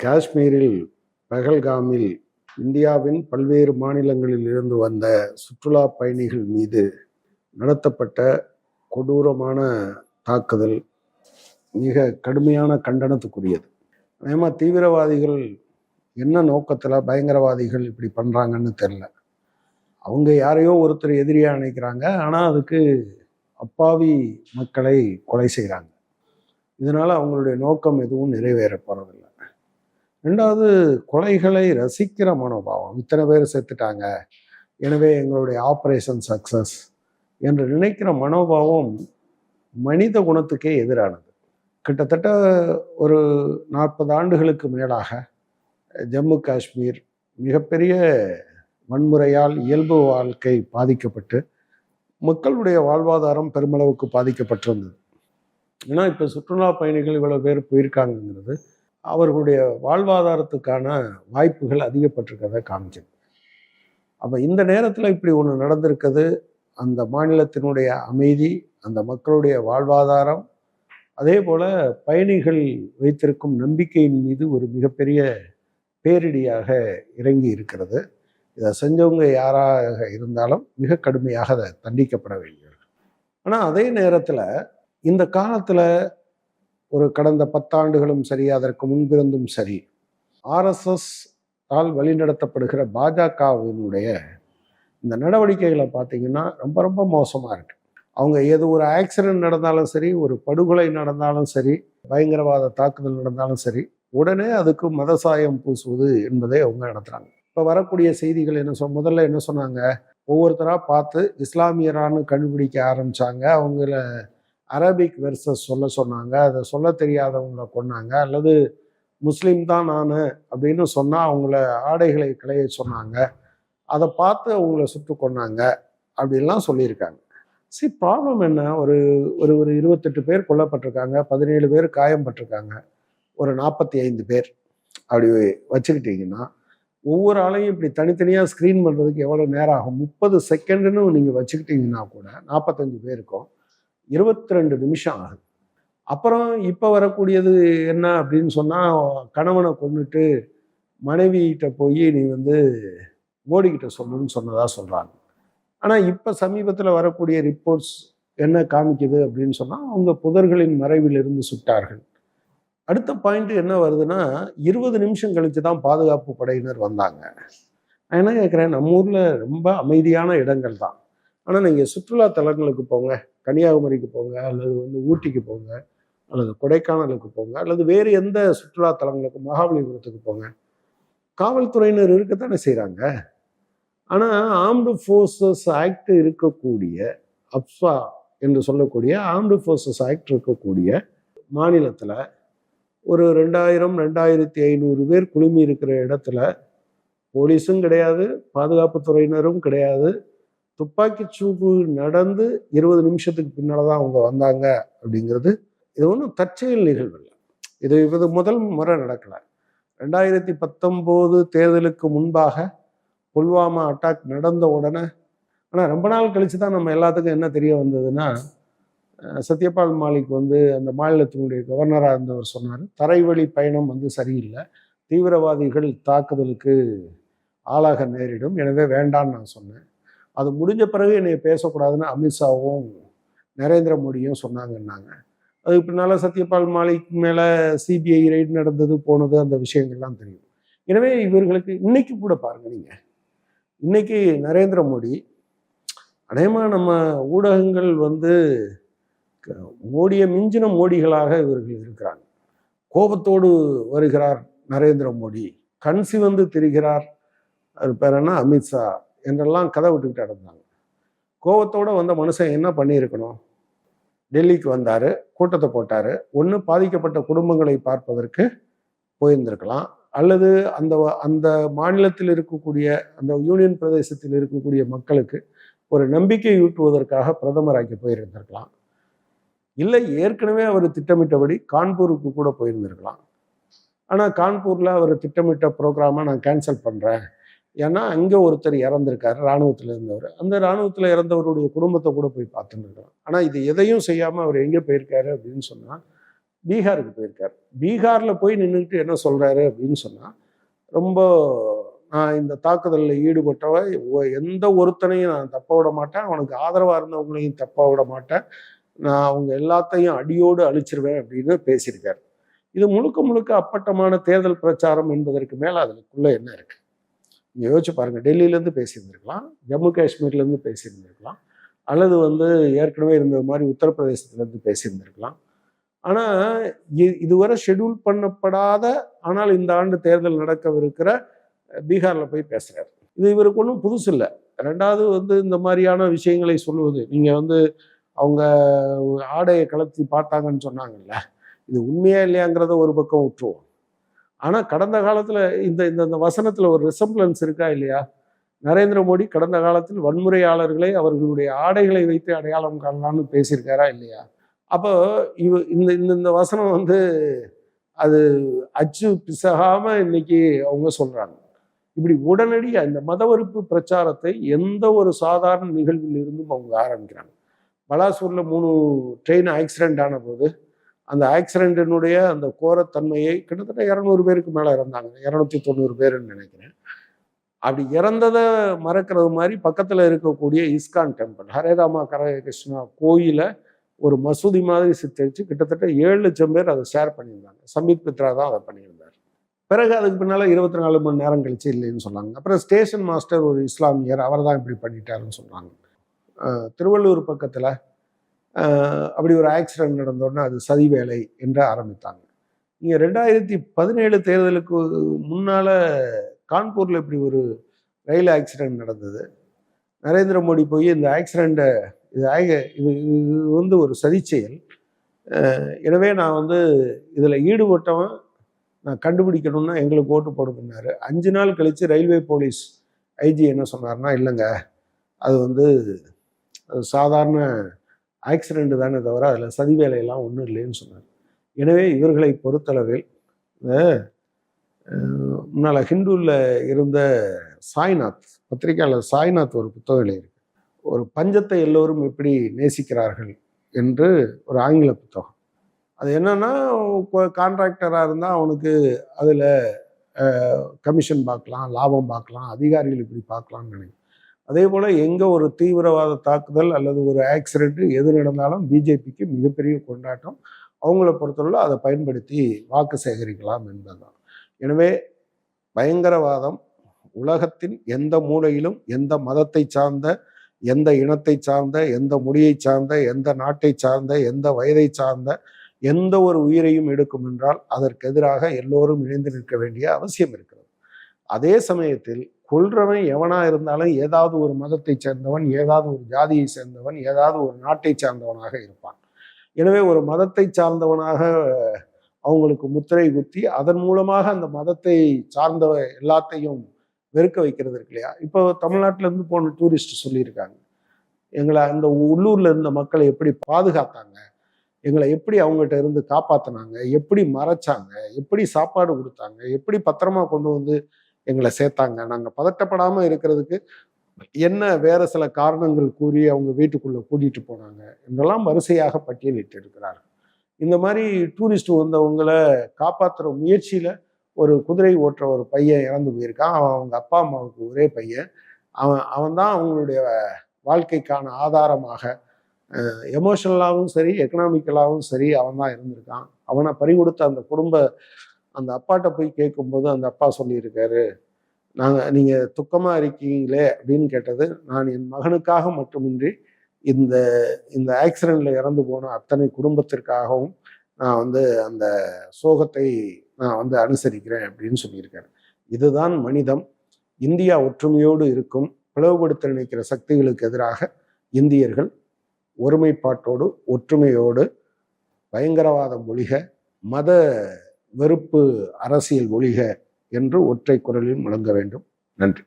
காஷ்மீரில் பகல்காமில் இந்தியாவின் பல்வேறு மாநிலங்களில் இருந்து வந்த சுற்றுலா பயணிகள் மீது நடத்தப்பட்ட கொடூரமான தாக்குதல் மிக கடுமையான கண்டனத்துக்குரியது. அதேமா தீவிரவாதிகள் என்ன நோக்கத்தில் பயங்கரவாதிகள் இப்படி பண்ணுறாங்கன்னு தெரில அவங்க யாரையோ ஒருத்தர் எதிரியாக நினைக்கிறாங்க. ஆனால் அதுக்கு அப்பாவி மக்களை கொலை செய்கிறாங்க இதனால் அவங்களுடைய நோக்கம் எதுவும் நிறைவேற போகிறதில்ல ரெண்டாவது கொலைகளை ரசிக்கிற மனோபாவம். இத்தனை பேர் செத்துட்டாங்க எனவே எங்களுடைய ஆப்ரேஷன் சக்சஸ் என்று நினைக்கிற மனோபாவம் மனித குணத்துக்கே எதிரானது. கிட்டத்தட்ட ஒரு நாற்பது ஆண்டுகளுக்கு மேலாக ஜம்மு காஷ்மீர் மிகப்பெரிய வன்முறையால் இயல்பு வாழ்க்கை பாதிக்கப்பட்டு மக்களுடைய வாழ்வாதாரம் பெருமளவுக்கு பாதிக்கப்பட்டிருந்தது. ஏன்னா இப்போ சுற்றுலா பயணிகள் இவ்வளோ பேர் போயிருக்காங்கங்கிறது அவர்களுடைய வாழ்வாதாரத்துக்கான வாய்ப்புகள் அதிகப்பட்டிருக்கிறத காமிச்சது அப்போ இந்த நேரத்தில் இப்படி ஒன்று நடந்திருக்கிறது அந்த மாநிலத்தினுடைய அமைதி அந்த மக்களுடைய வாழ்வாதாரம் அதே போல் பயணிகள் வைத்திருக்கும் நம்பிக்கையின் மீது ஒரு மிகப்பெரிய பேரிடியாக இறங்கி இருக்கிறது. இதை செஞ்சவங்க யாராக இருந்தாலும் மிக கடுமையாக அதை தண்டிக்கப்பட வேண்டியது ஆனால் அதே நேரத்தில் இந்த காலத்தில் ஒரு கடந்த பத்தாண்டுகளும் சரி அதற்கு முன்பிருந்தும் சரி ஆர்எஸ்எஸ் ஆல் வழிநடத்தப்படுகிற பாஜகவினுடைய இந்த நடவடிக்கைகளை பார்த்தீங்கன்னா ரொம்ப ரொம்ப மோசமாக இருக்கு. அவங்க எது ஒரு ஆக்சிடென்ட் நடந்தாலும் சரி ஒரு படுகொலை நடந்தாலும் சரி பயங்கரவாத தாக்குதல் நடந்தாலும் சரி உடனே அதுக்கு மதசாயம் பூசுவது என்பதை அவங்க நடத்துகிறாங்க இப்போ வரக்கூடிய செய்திகள் என்ன சொல் முதல்ல என்ன சொன்னாங்க? ஒவ்வொருத்தராக பார்த்து இஸ்லாமியரானு கண்டுபிடிக்க ஆரம்பித்தாங்க அவங்கள அரபிக் வெர்சஸ் சொல்ல சொன்னாங்க. அதை சொல்ல தெரியாதவங்கள கொன்னாங்க. அல்லது முஸ்லீம் தான் நான் அப்படின்னு சொன்னால் அவங்கள ஆடைகளை களைய சொன்னாங்க. அதை பார்த்து அவங்கள சுட்டு கொன்னாங்க. அப்படின்லாம் சொல்லியிருக்காங்க. சரி ப்ராப்ளம் என்ன? ஒரு ஒரு ஒரு இருபத்தெட்டு பேர் கொல்லப்பட்டிருக்காங்க. பதினேழு பேர் காயம்பட்டிருக்காங்க ஒரு நாற்பத்தி ஐந்து பேர். அப்படி வச்சுக்கிட்டிங்கன்னா ஒவ்வொரு ஆளையும் இப்படி தனித்தனியாக ஸ்க்ரீன் பண்ணுறதுக்கு எவ்வளோ நேரம் ஆகும்? முப்பது செகண்டுன்னு நீங்கள் வச்சுக்கிட்டிங்கன்னா கூட நாற்பத்தஞ்சு பேருக்கும் இருபத்தி ரெண்டு நிமிஷம் ஆகுது. அப்புறம் இப்போ வரக்கூடியது என்ன அப்படின்னு சொன்னால் கணவனை கொண்டுட்டு மனைவிகிட்ட போய் நீ வந்து மோடிக்கிட்ட சொல்லணும்னு சொன்னதாக சொல்கிறாங்க ஆனால் இப்போ சமீபத்தில் வரக்கூடிய ரிப்போர்ட்ஸ் என்ன காமிக்குது அப்படின்னு சொன்னால் அவங்க புதர்களின் மறைவில் இருந்து சுட்டார்கள். அடுத்த பாயிண்ட் என்ன வருதுன்னா இருபது நிமிஷம் கழித்து தான் பாதுகாப்பு படையினர் வந்தாங்க. நான் என்ன கேட்குறேன் நம்ம ஊரில் ரொம்ப அமைதியான இடங்கள் தான். ஆனால் நீங்கள் சுற்றுலா தலங்களுக்கு போங்க. கன்னியாகுமரிக்கு போங்க அல்லது வந்து ஊட்டிக்கு போங்க அல்லது கொடைக்கானலுக்கு போங்க அல்லது வேறு எந்த சுற்றுலா தலங்களுக்கு மகாபலிபுரத்துக்கு போங்க. காவல்துறையினர் இருக்கத்தானே செய்கிறாங்க ஆனால் ஆர்ம்டு ஃபோர்ஸஸ் ஆக்ட் இருக்கக்கூடிய அப்சா என்று சொல்லக்கூடிய ஆர்ம்டு ஃபோர்ஸஸ் ஆக்ட் இருக்கக்கூடிய மாநிலத்தில் ஒரு ரெண்டாயிரம் ரெண்டாயிரத்தி ஐநூறு பேர் குழுமி இருக்கிற இடத்துல போலீஸும் கிடையாது பாதுகாப்பு துறையினரும் கிடையாது துப்பாக்கி சூடு நடந்து இருபது நிமிஷத்துக்கு பின்னால் தான் அவங்க வந்தாங்க அப்படிங்கிறது இது ஒன்றும் தற்செயல் நிகழ்வு இல்லை. இது இது முதல் முறை நடக்கலை. ரெண்டாயிரத்தி பத்தொம்போது தேர்தலுக்கு முன்பாக புல்வாமா அட்டாக் நடந்த உடனே ஆனால் ரொம்ப நாள் கழித்து தான் நம்ம எல்லாத்துக்கும் என்ன தெரிய வந்ததுன்னா சத்யபால் மாலிக் வந்து அந்த மாநிலத்தினுடைய கவர்னராக இருந்தவர் சொன்னார் தரைவழி பயணம் வந்து சரியில்லை தீவிரவாதிகள் தாக்குதலுக்கு ஆளாக நேரிடும் எனவே வேண்டான்னு நான் சொன்னேன். அது முடிஞ்ச பிறகு என்னை பேசக்கூடாதுன்னு அமித்ஷாவும் நரேந்திர மோடியும் சொன்னாங்கன்னாங்க. அதுக்கு பின்னால் சத்யபால் மாலிக் மேலே சிபிஐ ரைடு நடந்தது போனது அந்த விஷயங்கள்லாம் தெரியும். எனவே இவர்களுக்கு இன்னைக்கு கூட பாருங்க நீங்கள் இன்னைக்கு நரேந்திர மோடி அநேகமாக நம்ம ஊடகங்கள் வந்து மோடியை மிஞ்சின மோடிகளாக இவர்கள் இருக்கிறாங்க. கோபத்தோடு வருகிறார் நரேந்திர மோடி. கண் சிவந்து திரிகிறார். அது பேர் என்ன? அமித்ஷா. என்றெல்லாம் கதை விட்டுக்கிட்டு நடந்தாங்க. கோவத்தோடு வந்த மனுஷன் என்ன பண்ணியிருக்கணும்? டெல்லிக்கு வந்தார் கூட்டத்தை போட்டார். ஒன்று பாதிக்கப்பட்ட குடும்பங்களை பார்ப்பதற்கு போயிருந்திருக்கலாம். அல்லது அந்த அந்த மாநிலத்தில் இருக்கக்கூடிய அந்த யூனியன் பிரதேசத்தில் இருக்கக்கூடிய மக்களுக்கு ஒரு நம்பிக்கை ஊட்டுவதற்காக பிரதமராக்கி போயிருந்திருக்கலாம். இல்லை ஏற்கனவே அவர் திட்டமிட்டபடி கான்பூருக்கு கூட போயிருந்திருக்கலாம். ஆனால் கான்பூரில் அவர் திட்டமிட்ட ப்ரோக்ராமை நான் கேன்சல் பண்ணுறேன் ஏன்னா அங்கே ஒருத்தர் இறந்துருக்காரு இராணுவத்தில் இருந்தவர். அந்த இராணுவத்தில் இறந்தவருடைய குடும்பத்தை கூட போய் பார்த்துருக்கிறோம் ஆனால் இது எதையும் செய்யாமல் அவர் எங்கே போயிருக்காரு அப்படின்னு சொன்னால் பீகாருக்கு போயிருக்கார். பீகாரில் போய் நின்றுக்கிட்டு என்ன சொல்கிறாரு அப்படின்னு சொன்னால் ரொம்ப நான் இந்த தாக்குதலில் ஈடுபட்டவ எந்த ஒருத்தனையும் நான் தப்ப விட மாட்டேன். அவனுக்கு ஆதரவாக இருந்தவங்களையும் தப்ப விட மாட்டேன். நான் அவங்க எல்லாத்தையும் அடியோடு அழிச்சிருவேன் அப்படின்னு பேசியிருக்காரு. இது முழுக்க முழுக்க அப்பட்டமான தேர்தல் பிரச்சாரம் என்பதற்கு மேலே அதுக்குள்ளே என்ன இருக்குது நீங்கள் யோசிச்சு பாருங்கள் டெல்லியிலேருந்து பேசியிருந்திருக்கலாம். ஜம்மு காஷ்மீர்லேருந்து பேசியிருந்திருக்கலாம். அல்லது வந்து ஏற்கனவே இருந்த மாதிரி உத்தரப்பிரதேசத்துலேருந்து பேசியிருந்திருக்கலாம். ஆனால் இதுவரை ஷெட்யூல் பண்ணப்படாத ஆனால் இந்த ஆண்டு தேர்தல் நடக்கவிருக்கிற பீகாரில் போய் பேசுகிறார் இது இவருக்கு ஒன்றும் புதுசு இல்லை. ரெண்டாவது வந்து இந்த மாதிரியான விஷயங்களை சொல்லுவது நீங்கள் வந்து அவங்க ஆடையை கலத்தி பார்த்தாங்கன்னு சொன்னாங்கல்ல இது உண்மையா இல்லையாங்கிறத ஒரு பக்கம் விட்டுருவோம் ஆனால் கடந்த காலத்தில் இந்த இந்த இந்த ஒரு ரிசம்பிளன்ஸ் இருக்கா இல்லையா? நரேந்திர மோடி கடந்த காலத்தில் வன்முறையாளர்களை அவர்களுடைய ஆடைகளை வைத்து அடையாளம் காணலாம்னு பேசியிருக்காரா இல்லையா? அப்போ இவ இந்த இந்த இந்த வசனம் வந்து அது அச்சு பிசகாமல் இன்னைக்கு அவங்க சொல்கிறாங்க இப்படி உடனடியாக இந்த மதவெறுப்பு பிரச்சாரத்தை எந்த ஒரு சாதாரண நிகழ்வில் இருந்தும் அவங்க ஆரம்பிக்கிறாங்க. பலாசூரில் மூணு ட்ரெயின் ஆக்சிடென்ட் ஆன போது அந்த ஆக்சிடென்டினுடைய அந்த கோரத்தன்மையை கிட்டத்தட்ட இரநூறு பேருக்கு மேலே இறந்தாங்க. இரநூத்தி தொண்ணூறு பேருன்னு நினைக்கிறேன். அப்படி இறந்ததை மறக்கிறது மாதிரி பக்கத்தில் இருக்கக்கூடிய இஸ்கான் டெம்பிள் ஹரே ராமா கோயிலை ஒரு மசூதி மாதிரி சித்தரித்து கிட்டத்தட்ட ஏழு லட்சம் பேர் அதை ஷேர் பண்ணியிருந்தாங்க. சம்பித் பித்ரா தான் அதை பண்ணியிருந்தார். பிறகு அதுக்கு பின்னால் இருபத்தி நாலு மணி நேரம் கழிச்சு இல்லைன்னு சொன்னாங்க. அப்புறம் ஸ்டேஷன் மாஸ்டர் ஒரு இஸ்லாமியர் அவர் தான் இப்படி பண்ணிட்டாருன்னு சொன்னாங்க. திருவள்ளூர் பக்கத்தில் அப்படி ஒரு ஆக்சிடென்ட் நடந்தோடனே அது சதி வேலை என்று ஆரம்பித்தாங்க. இங்கே ரெண்டாயிரத்தி பதினேழு தேர்தலுக்கு முன்னால் கான்பூரில் இப்படி ஒரு ரயில் ஆக்சிடென்ட் நடந்தது. நரேந்திர மோடி போய் இந்த ஆக்சிடெண்ட்டை இது ஆக- இது இது வந்து ஒரு சதி செயல். எனவே நான் வந்து இதில் ஈடுபட்டவன் நான் கண்டுபிடிக்கணும்னா எங்களுக்கு ஓட்டு போடுங்கன்னாரு. அஞ்சு நாள் கழித்து ரயில்வே போலீஸ் ஐஜி என்ன சொன்னார்னா இல்லைங்க அது வந்து சாதாரண ஆக்சிடெண்ட்டு தானே தவிர அதில் சதி வேலையெல்லாம் ஒன்றும் இல்லைன்னு சொன்னார். எனவே இவர்களை பொறுத்தளவில் முன்னால் ஹிந்துவில் இருந்த சாய்நாத் பத்திரிகையாளர் சாய்நாத் ஒரு புத்தகம் எழுதியிருக்கு. ஒரு பஞ்சத்தை எல்லோரும் எப்படி நேசிக்கிறார்கள் என்று ஒரு ஆங்கில புத்தகம். அது என்னன்னா கான்ட்ராக்டராக இருந்தால் அவனுக்கு அதில் கமிஷன் பார்க்கலாம் லாபம் பார்க்கலாம் அதிகாரிகள் இப்படி பார்க்கலாம்னு நினைக்கிறேன். அதே போல் எங்கே ஒரு தீவிரவாத தாக்குதல் அல்லது ஒரு ஆக்சிடென்ட் எது நடந்தாலும் பிஜேபிக்கு மிகப்பெரிய கொண்டாட்டம். அவங்கள பொறுத்தவரை அதை பயன்படுத்தி வாக்கு சேகரிக்கலாம் என்பதுதான். எனவே பயங்கரவாதம் உலகத்தின் எந்த மூலையிலும் எந்த மதத்தை சார்ந்த எந்த இனத்தை சார்ந்த எந்த மொழியை சார்ந்த எந்த நாட்டை சார்ந்த எந்த வயதை சார்ந்த எந்த ஒரு உயிரையும் எடுக்கும் என்றால் அதற்கு எதிராக எல்லோரும் இணைந்து நிற்க வேண்டிய அவசியம் இருக்கிறது. அதே சமயத்தில் கொள்றவன் எவனா இருந்தாலும் ஏதாவது ஒரு மதத்தை சேர்ந்தவன் ஏதாவது ஒரு ஜாதியை சேர்ந்தவன் ஏதாவது ஒரு நாட்டை சார்ந்தவனாக இருப்பான். எனவே ஒரு மதத்தை சார்ந்தவனாக அவங்களுக்கு முத்திரை குத்தி அதன் மூலமாக அந்த மதத்தை சார்ந்த எல்லாத்தையும் வெறுக்க வைக்கிறது இருக்கு இல்லையா? இப்போ தமிழ்நாட்டிலேருந்து போன டூரிஸ்ட் சொல்லியிருக்காங்க. எங்களை அந்த உள்ளூர்ல இருந்த மக்களை எப்படி பாதுகாத்தாங்க? எங்களை எப்படி அவங்ககிட்ட இருந்து காப்பாத்தினாங்க? எப்படி மறைச்சாங்க? எப்படி சாப்பாடு கொடுத்தாங்க? எப்படி பத்திரமா கொண்டு வந்து எங்களை சேர்த்தாங்க. நாங்கள் பதட்டப்படாமல் இருக்கிறதுக்கு என்ன வேற சில காரணங்கள் கூறி அவங்க வீட்டுக்குள்ளே கூட்டிகிட்டு போனாங்க என்றெல்லாம் வரிசையாக பட்டியலிட்டு இருக்கிறார்கள் இந்த மாதிரி டூரிஸ்ட் வந்தவங்களை காப்பாற்றுற முயற்சியில் ஒரு குதிரை ஓட்டுற ஒரு பையன் இறந்து போயிருக்கான். அவன் அவங்க அப்பா அம்மாவுக்கு ஒரே பையன். அவன் அவன் தான் அவங்களுடைய வாழ்க்கைக்கான ஆதாரமாக எமோஷனலாகவும் சரி எக்கனாமிக்கலாகவும் சரி அவன் தான் இருந்திருக்கான். அவனை பறிகொடுத்த அந்த குடும்ப அந்த அப்பாட்ட போய் கேட்கும்போது அந்த அப்பா சொல்லியிருக்காரு நாங்கள் நீங்கள் துக்கமாக இருக்கீங்களே அப்படின்னு கேட்டது நான் என் மகனுக்காக மட்டுமின்றி இந்த இந்த ஆக்சிடெண்ட்டில் இறந்து போன அத்தனை குடும்பத்திற்காகவும் நான் வந்து அந்த சோகத்தை நான் வந்து அனுசரிக்கிறேன் அப்படின்னு சொல்லியிருக்காரு. இதுதான் மனிதம். இந்தியா ஒற்றுமையோடு இருக்கும் பிளவுபடுத்த நினைக்கிற சக்திகளுக்கு எதிராக இந்தியர்கள் ஒருமைப்பாட்டோடு ஒற்றுமையோடு பயங்கரவாதம் ஒழிக மத வெறுப்பு அரசியல் ஒழிக என்று ஒற்றை குரலில் முழங்க வேண்டும். நன்றி.